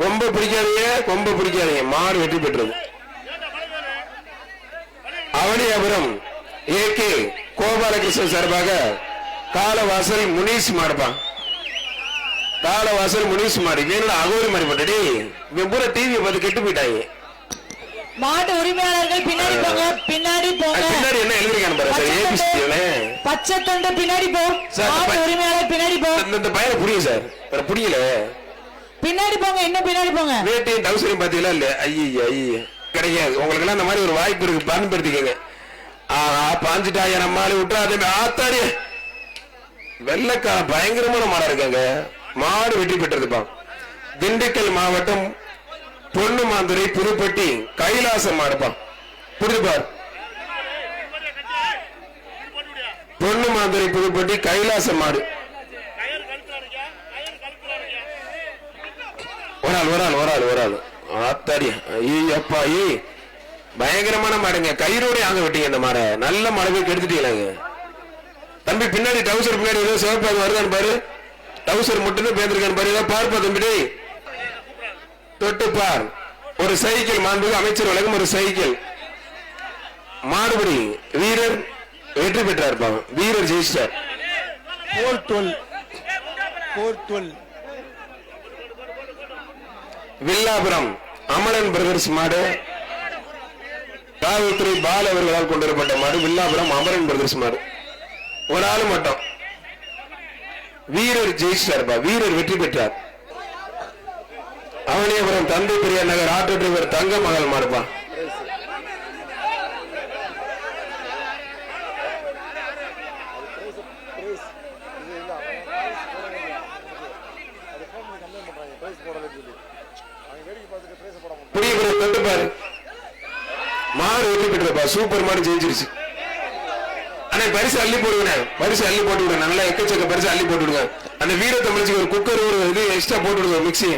கொம்ப பிடிக்காதீங்க கொம்ப பிடிக்காதீங்க. மாடு வெற்றி பெற்றது. அவனியாபுரம் ஏ கே கோபாலகிருஷ்ணன் சார்பாக காலவாசல் முனீஸ் மாடுப்பான் காலவாசல் முனீஸ் மாடு. வேணும் அகோரி மாடி போட்டடி பூரா டிவியை பார்த்து கெட்டு போயிட்டாங்க. மாட்டு உரிமையாளர்கள் பின்னாடி போங்க பின்னாடி போங்க. பின்னாடி என்ன எழுதிருக்கானு பாரு சார் ஏபிசி பச்சை தொண்டு பின்னாடி போ. மாட்டு உரிமையாளர் பின்னாடி போ. இந்த பையனை புரியும் சார். புரியல பின்னாடி போங்க இன்னும் பின்னாடி போங்க. வேட்டையும் டவுசரையும் பாத்தீங்களா இல்ல ஐய ஐய கிடைக்காது உங்களுக்கு எல்லாம் அந்த மாதிரி ஒரு வாய்ப்பு இருக்கு. பயன்படுத்திக்கங்க. ஆஹா பாஞ்சிட்டாயா நம்மால விட்டா அதே ஆத்தாடி வெள்ளக்கார பயங்கரமான மாடா இருக்காங்க. மாடு வெற்றி பெற்றதுப்பா திண்டுக்கல் மாவட்டம் பொண்ணு மாந்துரை புதுப்பட்டி கைலாசம் மாடுப்பா புரிஞ்சுப்பார் பொண்ணு மாந்துரை புதுப்பட்டி கைலாசம் மாடு. ஒரு ஆள் ஒரு ஆள் ஒரு ஆள் ஒரு ஆள் ஆத்தாடி ஐயப்பா ஐ. பயங்கரமான மாடுங்க. கயிறோடய ஆங்க விட்டீங்க இந்த மாடை. நல்ல மழை போய் கெடுத்துட்டீங்களாங்க தம்பி பின்னாடி டவுசர் பின்னாடி ஏதோ சிவப்பாக வருதான்னு பாரு. டவுசர் மட்டும்தான் பேந்திருக்கான்னு பாரு. ஏதோ பார்ப்பா தம்பி தொட்டு பார். ஒரு சைக்கிள் மாண்புக்கு அமைச்சர் உலகம் ஒரு சைக்கிள். மாடுபடி வீரர் வெற்றி பெற்றார் பாவம். வீரர் ஜெயிச்சார் போர் டுவெல் போர் டுவெல். வில்லாபுரம் அமலன் பிரதர்ஸ் மாடு. காவல்துறை பால் அவர்களால் கொண்டு வரப்பட்ட மாடு வில்லாபுரம் அமரன் பிரதர்ஸ் மாடு. ஒரு ஆள் மட்டும். வீரர் ஜெயிச்சிட்டார்பா வீரர் வெற்றி பெற்றார். அவனியபுரம் தந்தை பெரியார் நகர் ஆட்டோ டிரைவர் தங்க மகள் மாடுப்பா. வந்து பாரு. மாடு வெற்றி சூப்பர் மாடு ஜெயிச்சிருச்சு. அண்ணா பரிசு அள்ளி போடுங்க பரிசு அள்ளி போட்டு விடுங்க நல்லா எக்கச்சக்க பரிசு அள்ளி போட்டு விடுங்க அந்த வீர தமிழ்ச்சிக்கு ஒரு குக்கர் ஒரு இது எக்ஸ்ட்ரா போட்டு விடுங்க மிக்சி